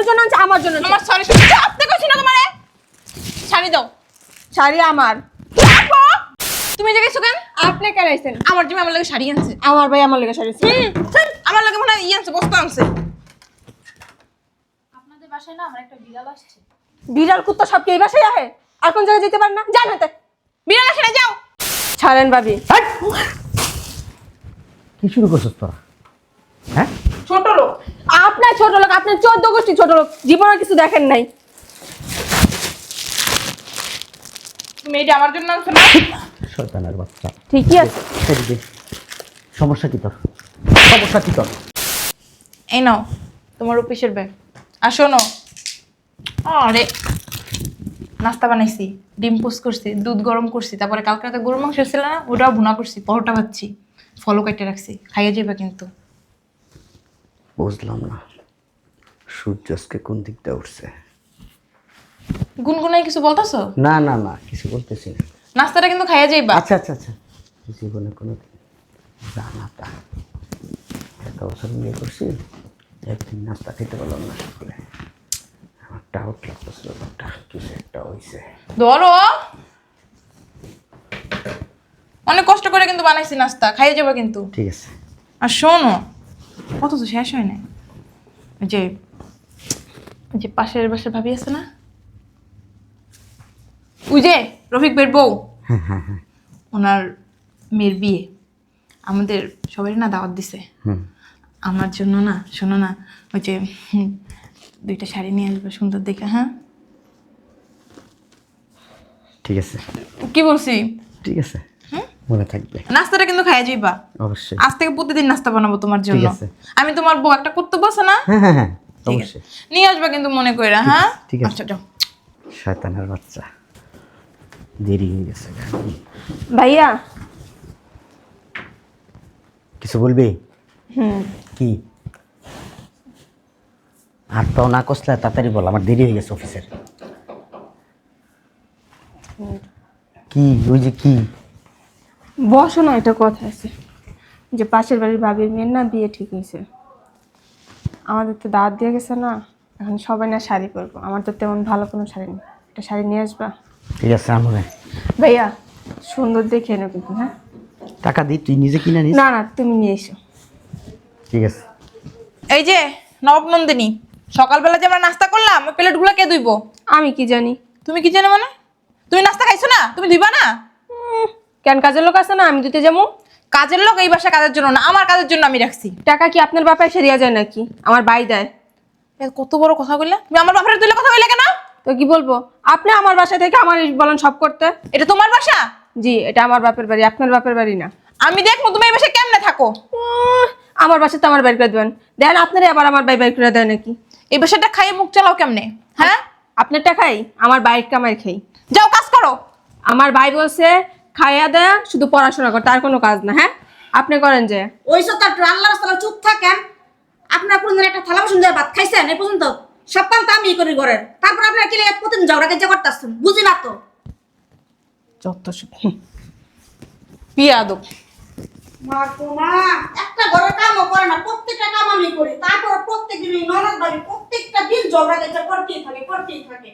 আপনার জন্য আনছি আমার জন্য আমার সরি আপনি কইছি না তোমারে। শাড়ি দাও। শাড়ি আমার। তুমি যে গেছো কেন? আপনি কেন আইছেন? আমার জন্য আমার লাগে শাড়ি আনছে। আমার ভাই আমার লেগে শাড়ি হুম, আমার লাগে মনে হয় ই আনছে বস্তা আনছে। আপনাদের বাসায় না আমার একটা বিড়াল আসছে। বিড়াল কুত্তা সব কি এই বাসায় আহে? আর কোন জায়গায় যেতে পারেন না? জান হাতে। বিড়াল আসে না যাও। ছাড়েন ভাবি। কি শুরু করছিস তোরা? হ্যাঁ? ছোট লোক। আপনার ছোট লোক আপনার চোদ্দ গোষ্ঠী ছোট লোক জীবনে কিছু দেখেন নাই। তুমি এটা আমার জন্য আনছো না? শয়তানের বাচ্চা। ঠিকই আছে। এদিকে সমস্যা কি তোর? সমস্যা কি তোর? এই নাও তোমার অফিসের ব্যাগ। আর শোনো আরে নাস্তা বানাইছি ডিম পোস করছি দুধ গরম করছি তারপরে কালকে রাতে গরু মাংস ছিল না ওটাও ভুনা করছি পরোটা ভাবছি ফলও কেটে রাখছি খাইয়ে যাবে কিন্তু। বুঝলাম না। সূর্য আজকে কোন দিকটা উঠছে? গুনগুনাই কিছু বলতেছো? না না না কিছু বলতেছি না। নাস্তাটা কিন্তু খাইয়ে যাইবা। আচ্ছা আচ্ছা আচ্ছা। জীবনে কোনো জানাতা এত বছর বিয়ে করছি একদিন নাস্তা খেতে পারলাম না সকালে। আমার ডাউট লাগতেছিল ব্যাপারটা কিছু একটা হয়েছে ধরো। অনেক কষ্ট করে কিন্তু বানাইছি নাস্তা খাইয়ে যাবে কিন্তু। ঠিক আছে। আর শোনো কত তো শেষ হয় না ওই যে যে পাশের বাসার ভাবি আছে না? ওই যে রফিক বের বউ। ওনার মেয়ের বিয়ে। আমাদের সবারই না দাওয়াত দিছে। আমার জন্য না শোনো না ওই যে দুইটা শাড়ি নিয়ে আসবে সুন্দর দেখে হ্যাঁ? ঠিক আছে। কি বলছি? ঠিক আছে। মনে থাকবে। নাস্তাটা কিন্তু খাইয়া যাইবা অবশ্যই। আজ থেকে প্রতিদিন নাস্তা বানাবো তোমার জন্য। আমি তোমার বউ একটা কর্তব্য আছে না? হ্যাঁ হ্যাঁ হ্যাঁ অবশ্যই। নিয়ে আসবে কিন্তু মনে করে হ্যাঁ? ঠিক আছে। আচ্ছা যাও। শয়তানের বাচ্চা। দেরি হয়ে গেছে ভাইয়া। কিছু বলবি? হুম। কি? আর তো না কষলে তাড়াতাড়ি বল আমার দেরি হয়ে গেছে অফিসের। কি? ওই যে কি? বসো না একটা কথা আছে। যে পাশের বাড়ির ভাবির মেয়ের না বিয়ে ঠিক হয়েছে। আমাদের তো দাঁত দিয়ে গেছে না এখন সবাই না শাড়ি পরবো। আমার তো তেমন ভালো কোনো শাড়ি নেই। একটা শাড়ি নিয়ে আসবা? ঠিক আছে আমনে ভাইয়া সুন্দর দেখে এনো কিন্তু হ্যাঁ? টাকা দি তুই নিজে কিনে নিস। না না তুমি নিয়ে এসো। ঠিক আছে। এই যে নবাব নন্দিনী সকালবেলা যে আমরা নাস্তা করলাম ওই প্লেটগুলো কে ধুইবো? আমি কি জানি? তুমি কি জানো মানে? তুমি নাস্তা খাইছো না? তুমি ধুইবা না? কেন কাজের লোক আছে না? আমি দিতে যাব। কাজের লোক এই বাসা কাজের জন্য না আমার কাজের জন্য আমি রাখছি। টাকা কি আপনার বাপায় এসে দেওয়া যায় নাকি? আমার বাই দেয়। এ কত বড় কথা কইলা? তুমি আমার বাপের তুলে কথা কইলা কেন? তো কি বলব? আপনি আমার বাসা থেকে আমার বলেন সব করতে। এটা তোমার বাসা? জি এটা আমার বাপের বাড়ি আপনার বাপের বাড়ি না। আমি দেখব তুমি এই বাসায় কেমনে থাকো। উম, আমার বাসাতে আমার বাইর করে দেবেন। দেন আপনারই আবার আমার বাই বাইর করে দেয় নাকি? এই বাসাটা খাইয়ে মুখ চালাও কেমনে? হ্যাঁ? আপনারটা খাই আমার বাইক কামাই খাই। যাও কাজ করো। আমার ভাই বলছে খাইয়া দেয়া শুধু পড়াশোনা কর তার কোনো কাজ না হ্যাঁ? আপনি করেন যে। ওই সব তার আল্লাহ রাস্তা চুপ থাকেন আপনার কোনদিন একটা থালা বাসন ভাত খাইছেন এই পর্যন্ত সব কাম তো আমি করি ঘরের। তারপর আপনার কি লেগে প্রতিদিন ঝগড়া কেজা করতেছেন? বুঝি না তো। যত বিয়া মা তো মা একটা ঘরের কামও করে না প্রত্যেকটা কাম আমি করি। তারপর প্রত্যেক দিন ননদ বাড়ি প্রত্যেকটা দিন ঝগড়া কেজা করতেই থাকে করতেই থাকে।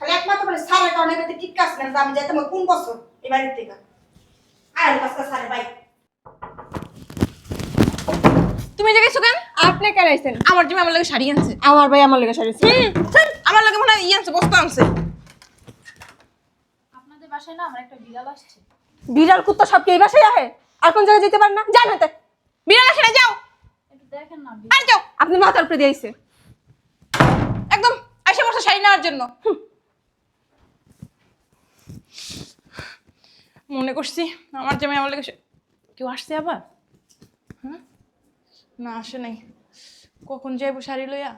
খালি একমাত্র মানে সারের কারণে কাজ না আমি যাইতে আমার কোন বছর এই বাড়ির থেকে? আয় কাজটা সারে বাই তুমি যে গেছো কেন? আপনি কেন আইছেন? আমার জন্য আমার লাগে শাড়ি আনছে। আমার ভাই আমার লেগে শাড়ি হুম, আমার লাগে মনে হয় ই আনছে বস্তা আনছে। আপনাদের বাসায় না আমার একটা বিড়াল আসছে। বিড়াল কুত্তা সব কি এই বাসায় আহে? আর কোন জায়গায় যেতে পারেন না? জান হাতে। বিড়াল আসে না যাও। একটু দেখেন না আর যাও। আপনি মাথার উপরে দিয়েছে একদম এসে বসে শাড়ি নেওয়ার জন্য। হুম। মনে করছি। আমার জামাই আমার লেগে কেউ আসছে আবার? হ্যাঁ না আসে নাই। কখন যাইবো শাড়ি লইয়া?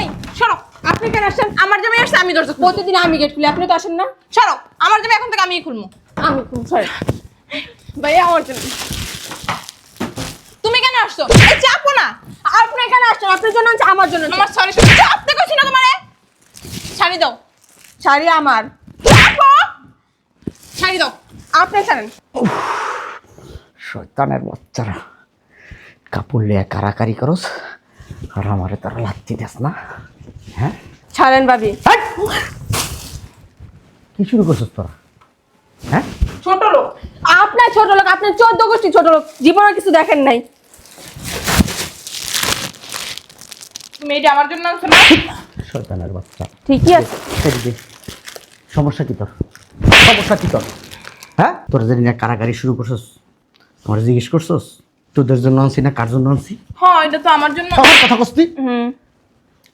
এই সরো। আপনি কেন আসছেন? আমার জামাই আসছে আমি দরজা প্রতিদিন আমি গেট খুলি আপনি তো আসেন না? সরো। আমার জামাই এখন থেকে আমিই খুলবো। আমি সরি। ভাই আমার জন্য তুমি কেন আসছো? এই চাপো না। আপনি কেন আসছেন? আপনার জন্য আমার জন্য। আমার সরি চাপতে কইছি না তোমারে? শাড়ি দাও। শাড়ি আমার। দাও আপনি ছাড়েন শয়তানের বাচ্চারা। কাপড় লিয়া কারাকারি করস আর আমারে তারা লাচ্ছি দেস না হ্যাঁ? ছাড়েন ভাবি। কি শুরু করছিস তোরা? হ্যাঁ? ছোট লোক। আপনার ছোট লোক আপনার চোদ্দ গোষ্ঠী ছোট লোক জীবনে কিছু দেখেন নাই। তুমি এটা আমার জন্য আনছো না? শয়তানের বাচ্চা। ঠিকই আছে। সমস্যা কি তোর? সমস্যা কি তোর? হ্যাঁ? তোরা যদি না কারাগারি শুরু করছস আমার জিজ্ঞেস করছস তোদের জন্য আনছি না কার জন্য আনছি? হ্যাঁ এটা তো আমার জন্য। আমার কথা কস্তি হুম।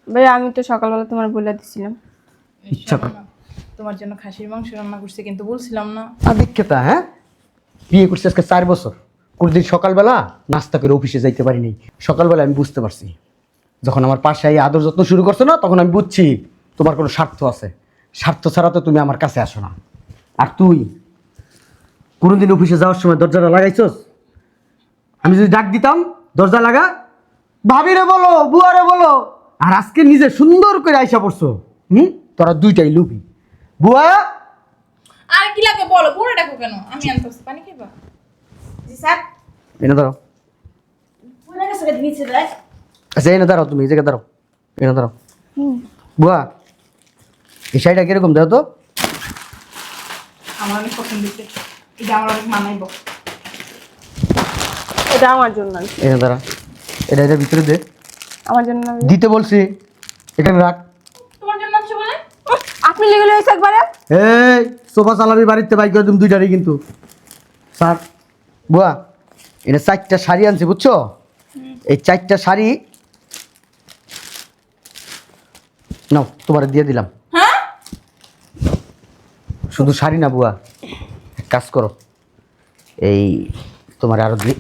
ভাই আমি তো সকালবেলা তোমার বলে দিছিলাম। ইচ্ছা কর। তোমার জন্য খাসির মাংস রান্না করছি কিন্তু বলছিলাম না। আদিক্ষেতা হ্যাঁ? বিয়ে করছি আজকে চার বছর। কোনোদিন সকালবেলা নাস্তা করে অফিসে যাইতে পারি নাই সকালবেলা আমি বুঝতে পারছি। যখন আমার পাশে এই আদর যত্ন শুরু করছ না তখন আমি বুঝছি তোমার কোনো স্বার্থ আছে। স্বার্থ ছাড়া তো তুমি আমার কাছে আসো না। আর তুই? কোনোদিন অফিসে যাওয়ার সময় দরজাটা লাগাইছস? আমি যদি ডাক দিতাম দরজা লাগা ভাবিরে বলো বুয়ারে বলো। আর আজকে নিজে সুন্দর করে আইসা পড়ছো। হুম? তোরা দুইটাই লুবি বুয়া! আর কি লাগে বলো পুরো দেখো কেন? আমি আনতে আসছি, পানি খাইবা? জি স্যার। এনে দাঁড়াও। পুরো গেছে নিচে রে আচ্ছা এনে দাঁড়াও তুমি এই জায়গায় দাঁড়াও। এনে দাঁড়াও। বুয়া এই শাড়িটা কীরকম দেও তো? আমার অনেক পছন্দ এটা আমার অনেক মানাইব। এটা আমার জন্য আনছি। দাঁড়া। এটা এটা ভিতরে দে। আমার জন্য দিতে বলছি। এখানে রাখ। তোমার জন্য আনছো বলে? আপনি লেগে হয়েছে একবারে? এই সোফা চালাবি বাড়িতে বাইক করে তুমি দুইটারই কিন্তু। স্যার বুয়া এটা চারটা শাড়ি আনছি বুঝছ? এই চারটা শাড়ি নাও তোমার দিয়ে দিলাম। হ্যাঁ? শুধু শাড়ি না বুয়া। কাজ করো। এই তোমার আরও দি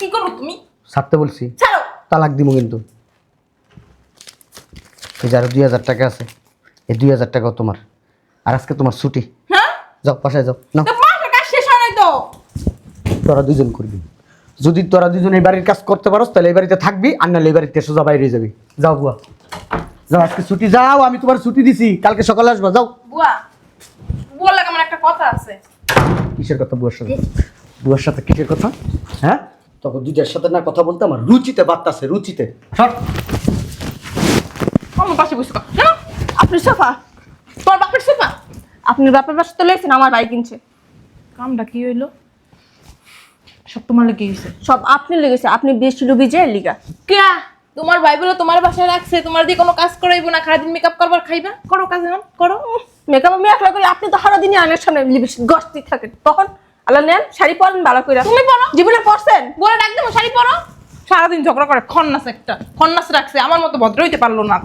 কি করব তুমি? ছাড়তে বলছি। ছাড়ো। তালাক দিব কিন্তু। এই যে আরও দুই হাজার টাকা আছে এই দুই হাজার টাকাও তোমার। আর আজকে তোমার ছুটি। হ্যাঁ? যাও বাসায় যাও। না শেষ হয় নাই তো? তোরা দুজন করবি। যদি তোরা দুজন এই বাড়ির কাজ করতে পারো তাহলে এই বাড়িতে থাকবি আর নাহলে এই বাড়িতে সোজা বাইরে যাবি। যাও বুয়া। যাও আজকে ছুটি। যাও আমি তোমার ছুটি দিছি। কালকে সকালে আসবা। যাও। বুয়া লাগে আমার একটা কথা আছে। কিসের কথা বুয়ার সাথে? বুয়ার সাথে কিসের কথা? হ্যাঁ? তখন দুইটার সাথে না কথা বলতে আমার রুচিতে বার্তাছে রুচিতে। সর। আমার পাশে বসে কর আপনি সোফা? তোমার বাপের সোফা? আপনি বাপের বাসা তো লেগেছেন আমার ভাই কিনছে। কামটা কি হইল? সব তোমার লেগে গেছে। সব আপনি লেগেছে আপনি বেশি লুবি যে লিগা। কে তোমার ভাই বলে তোমার বাসায় রাখছে তোমার দিয়ে কোনো কাজ করাইবো না সারাদিন মেকআপ করবার খাইবা? করো কাজ এখন করো। মেকআপ আমি একলা করি আপনি তো সারাদিনই আনের সামনে গস্তি থাকে তখন আল্লাহ নেন শাড়ি পরেন ভালো করে তুমি পরো। জীবনে পরছেন? বলে ডাক দেবো শাড়ি পরো। সারাদিন ঝগড়া করে খন্নাস একটা। খন্নাস রাখছে আমার মতো ভদ্র হইতে পারল না।